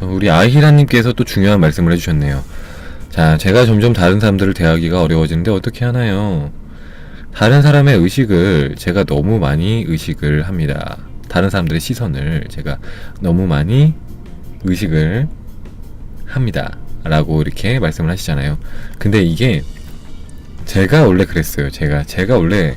어, 우리 아히라님께서 또 중요한 말씀을 해주셨네요. 자, 제가 점점 다른 사람들을 대하기가 어려워지는데 어떻게 하나요? 다른 사람의 의식을 제가 너무 많이 의식을 합니다. 다른 사람들의 시선을 제가 너무 많이 의식을 합니다. 라고 이렇게 말씀을 하시잖아요. 근데 이게 제가 원래 그랬어요. 제가 제가 원래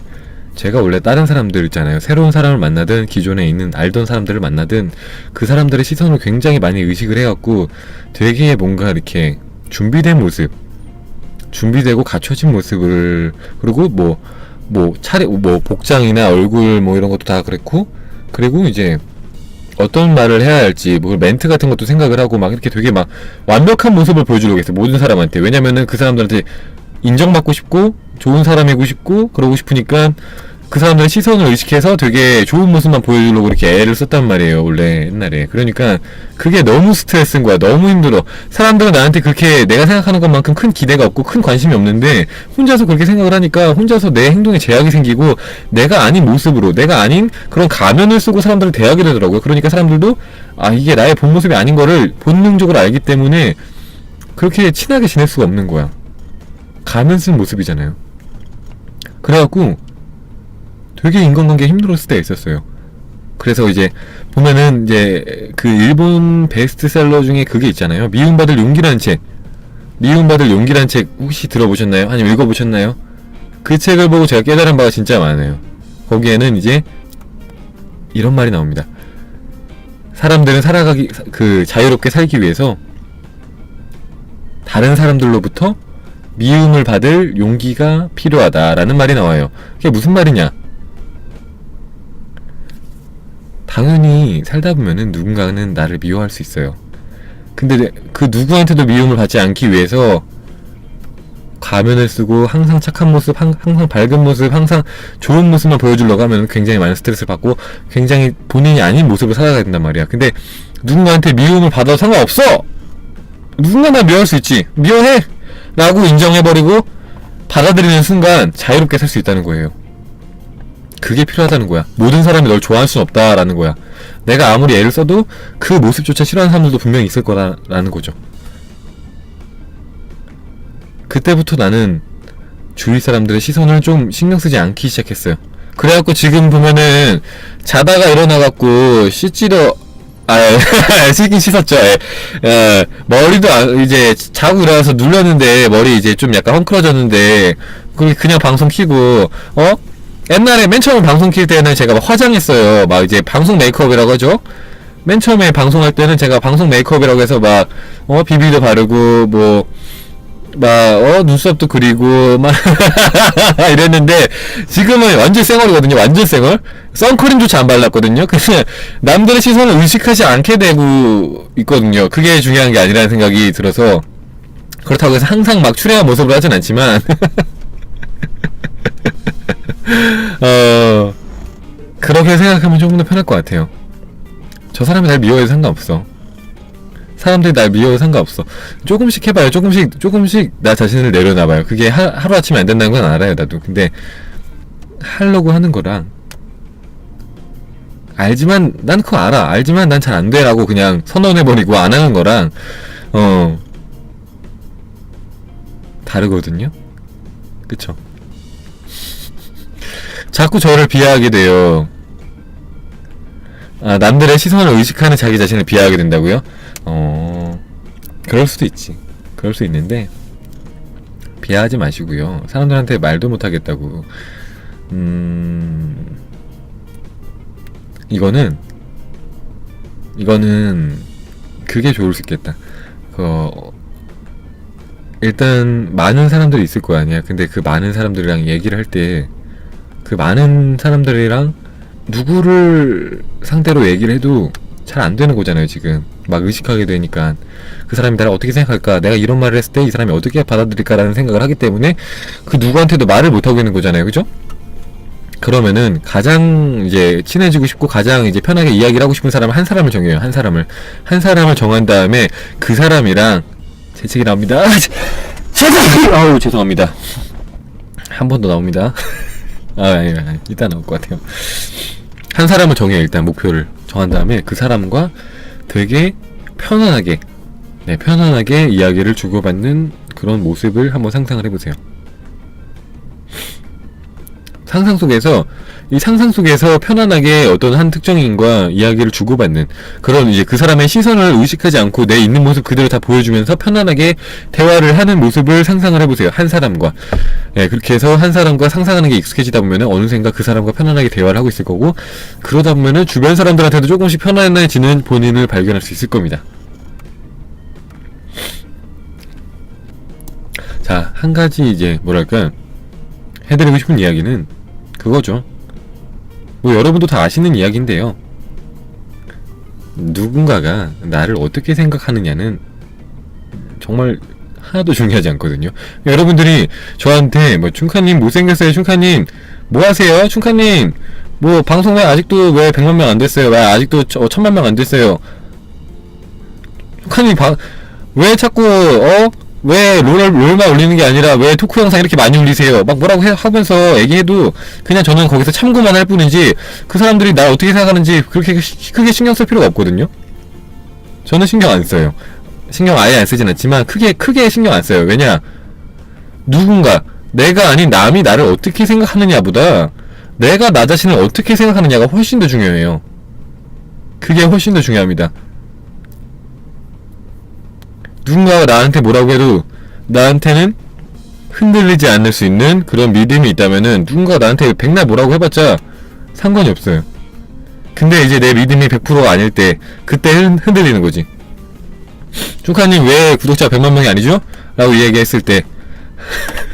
제가 원래 다른 사람들 있잖아요. 새로운 사람을 만나든 기존에 있는 알던 사람들을 만나든 그 사람들의 시선을 굉장히 많이 의식을 해갖고 되게 뭔가 이렇게 준비된 모습, 준비되고 갖춰진 모습을 그리고 뭐뭐 차례 뭐 복장이나 얼굴 뭐 이런 것도 다 그랬고 그리고 이제 어떤 말을 해야 할지 뭐 멘트 같은 것도 생각을 하고 막 이렇게 되게 막 완벽한 모습을 보여주려고 했어요 모든 사람한테 왜냐면은 그 사람들한테 인정받고 싶고 좋은 사람이고 싶고 그러고 싶으니까 그 사람들의 시선을 의식해서 되게 좋은 모습만 보여주려고 이렇게 애를 썼단 말이에요 원래 옛날에. 그러니까 그게 너무 스트레스인 거야. 너무 힘들어. 사람들은 나한테 그렇게 내가 생각하는 것만큼 큰 기대가 없고 큰 관심이 없는데 혼자서 그렇게 생각을 하니까 혼자서 내 행동에 제약이 생기고 내가 아닌 모습으로 내가 아닌 그런 가면을 쓰고 사람들을 대하게 되더라고요. 그러니까 사람들도 아 이게 나의 본 모습이 아닌 거를 본능적으로 알기 때문에 그렇게 친하게 지낼 수가 없는 거야. 가면 쓴 모습이잖아요. 그래갖고 되게 인간관계 힘들었을 때가 있었어요. 그래서 이제 보면은 이제 그 일본 베스트셀러 중에 그게 있잖아요. 미움받을 용기라는 책. 미움받을 용기라는 책 혹시 들어보셨나요? 아니면 읽어보셨나요? 그 책을 보고 제가 깨달은 바가 진짜 많아요. 거기에는 이제 이런 말이 나옵니다. 사람들은 살아가기 그 자유롭게 살기 위해서 다른 사람들로부터 미움을 받을 용기가 필요하다라는 말이 나와요. 그게 무슨 말이냐? 당연히 살다 보면은 누군가는 나를 미워할 수 있어요. 근데 내- 그 누구한테도 미움을 받지 않기 위해서 가면을 쓰고 항상 착한 모습, 항, 항상 밝은 모습, 항상 좋은 모습만 보여주려고 하면 굉장히 많은 스트레스를 받고 굉장히 본인이 아닌 모습을 살아가야 된단 말이야. 근데 누군가한테 미움을 받아도 상관없어! 누군가 나 미워할 수 있지. 미워해! 라고 인정해버리고 받아들이는 순간 자유롭게 살 수 있다는 거예요. 그게 필요하다는 거야. 모든 사람이 널 좋아할 순 없다라는 거야. 내가 아무리 애를 써도 그 모습조차 싫어하는 사람들도 분명히 있을 거라는 거죠. 그때부터 나는 주위 사람들의 시선을 좀 신경 쓰지 않기 시작했어요. 그래갖고 지금 보면은 자다가 일어나갖고 씻지러 아, 씻긴 씻었죠. 예. 예, 머리도 안- 이제 자고 일어나서 눌렀는데 머리 이제 좀 약간 헝클어졌는데 그냥 방송 키고 어 옛날에 맨 처음 방송 킬 때는 제가 막 화장했어요. 막 이제 방송 메이크업이라고 하죠. 맨 처음에 방송할 때는 제가 방송 메이크업이라고 해서 막 어 비비도 바르고 뭐 막, 어, 눈썹도 그리고, 막, 이랬는데, 지금은 완전 쌩얼이거든요. 완전 쌩얼. 선크림조차 안 발랐거든요. 그래서, 남들의 시선을 의식하지 않게 되고 있거든요. 그게 중요한 게 아니라는 생각이 들어서, 그렇다고 해서 항상 막 추레한 모습을 하진 않지만, 어, 그렇게 생각하면 조금 더 편할 것 같아요. 저 사람이 날 미워해도 상관없어. 사람들이 날 미워도 상관없어. 조금씩 해봐요. 조금씩, 조금씩 나 자신을 내려놔봐요. 그게 하, 하루아침에 안 된다는 건 알아요, 나도. 근데, 하려고 하는 거랑, 알지만, 난 그거 알아. 알지만 난 잘 안 돼라고 그냥 선언해버리고 안 하는 거랑, 어, 다르거든요? 그쵸? 자꾸 저를 비하하게 돼요. 아, 남들의 시선을 의식하는 자기 자신을 비하하게 된다고요? 어, 그럴 수도 있지. 그럴 수 있는데, 비하하지 마시고요. 사람들한테 말도 못하겠다고. 음, 이거는, 이거는, 그게 좋을 수 있겠다. 그, 일단, 많은 사람들이 있을 거 아니야. 근데 그 많은 사람들이랑 얘기를 할 때, 그 많은 사람들이랑 누구를 상대로 얘기를 해도 잘 안 되는 거잖아요, 지금. 막 의식하게 되니까. 그 사람이 나를 어떻게 생각할까? 내가 이런 말을 했을 때 이 사람이 어떻게 받아들일까라는 생각을 하기 때문에 그 누구한테도 말을 못 하고 있는 거잖아요, 그죠? 그러면은 가장 이제 친해지고 싶고 가장 이제 편하게 이야기를 하고 싶은 사람을 한 사람을 정해요, 한 사람을. 한 사람을 정한 다음에 그 사람이랑 재채기 나옵니다. 아우, 죄송합니다. 한 번 더 나옵니다. 아, 아니, 아니, 이따 나올 것 같아요. 한 사람을 정해요, 일단 목표를. 정한 다음에 그 사람과 되게 편안하게 네, 편안하게 이야기를 주고받는 그런 모습을 한번 상상을 해보세요. 상상 속에서 이 상상 속에서 편안하게 어떤 한 특정인과 이야기를 주고받는 그런 이제 그 사람의 시선을 의식하지 않고 내 있는 모습 그대로 다 보여주면서 편안하게 대화를 하는 모습을 상상을 해보세요. 한 사람과 예, 그렇게 해서 한 사람과 상상하는 게 익숙해지다 보면은 어느샌가 그 사람과 편안하게 대화를 하고 있을 거고 그러다 보면은 주변 사람들한테도 조금씩 편안해지는 본인을 발견할 수 있을 겁니다. 자, 한 가지 이제 뭐랄까 해드리고 싶은 이야기는 그거죠. 뭐 여러분도 다 아시는 이야기인데요. 누군가가 나를 어떻게 생각하느냐는 정말 하나도 중요하지 않거든요. 여러분들이 저한테 뭐 춘카님 못생겼어요, 춘카님 뭐 하세요, 춘카님 뭐 방송 왜 아직도 왜 100만 명 안 됐어요, 왜 아직도 저- 천만 명 안 됐어요. 춘카님 방, 왜 자꾸 어? 왜 롤, 롤만 올리는 게 아니라 왜 토크 영상 이렇게 많이 올리세요? 막 뭐라고 해, 하면서 얘기해도 그냥 저는 거기서 참고만 할 뿐이지 그 사람들이 날 어떻게 생각하는지 그렇게 시- 크게 신경 쓸 필요가 없거든요. 저는 신경 안 써요. 신경 아예 안 쓰진 않지만 크게 크게 신경 안 써요. 왜냐 누군가 내가 아닌 남이 나를 어떻게 생각하느냐보다 내가 나 자신을 어떻게 생각하느냐가 훨씬 더 중요해요. 그게 훨씬 더 중요합니다. 누군가가 나한테 뭐라고 해도 나한테는 흔들리지 않을 수 있는 그런 믿음이 있다면은 누군가가 나한테 백날 뭐라고 해봤자 상관이 없어요. 근데 이제 내 믿음이 100% 아닐 때 그때 흔, 흔들리는 거지. 중카님 왜 구독자 100만 명이 아니죠? 라고 이야기했을 때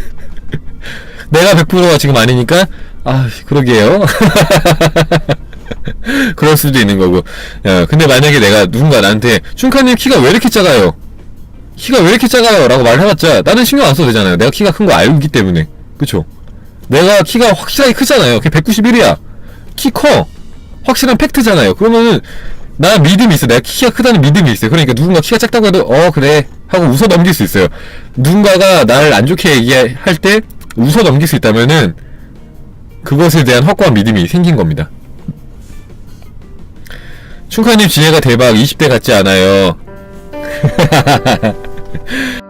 내가 100%가 지금 아니니까 아 그러게요. 그럴 수도 있는 거고. 야, 근데 만약에 내가 누군가 나한테 춘카님 키가 왜 이렇게 작아요? 키가 왜 이렇게 작아요? 라고 말을 해봤자 나는 신경 안 써도 되잖아요. 내가 키가 큰 거 알기 때문에. 그쵸? 내가 키가 확실하게 크잖아요. 걔 191이야. 키 커. 확실한 팩트잖아요. 그러면은 나 믿음이 있어. 내가 키가 크다는 믿음이 있어요. 그러니까 누군가 키가 작다고 해도 어 그래 하고 웃어 넘길 수 있어요. 누군가가 나를 안 좋게 얘기할 때 웃어 넘길 수 있다면은 그것에 대한 확고한 믿음이 생긴 겁니다. 충카님 지혜가 대박 20대 같지 않아요. Ha ha ha.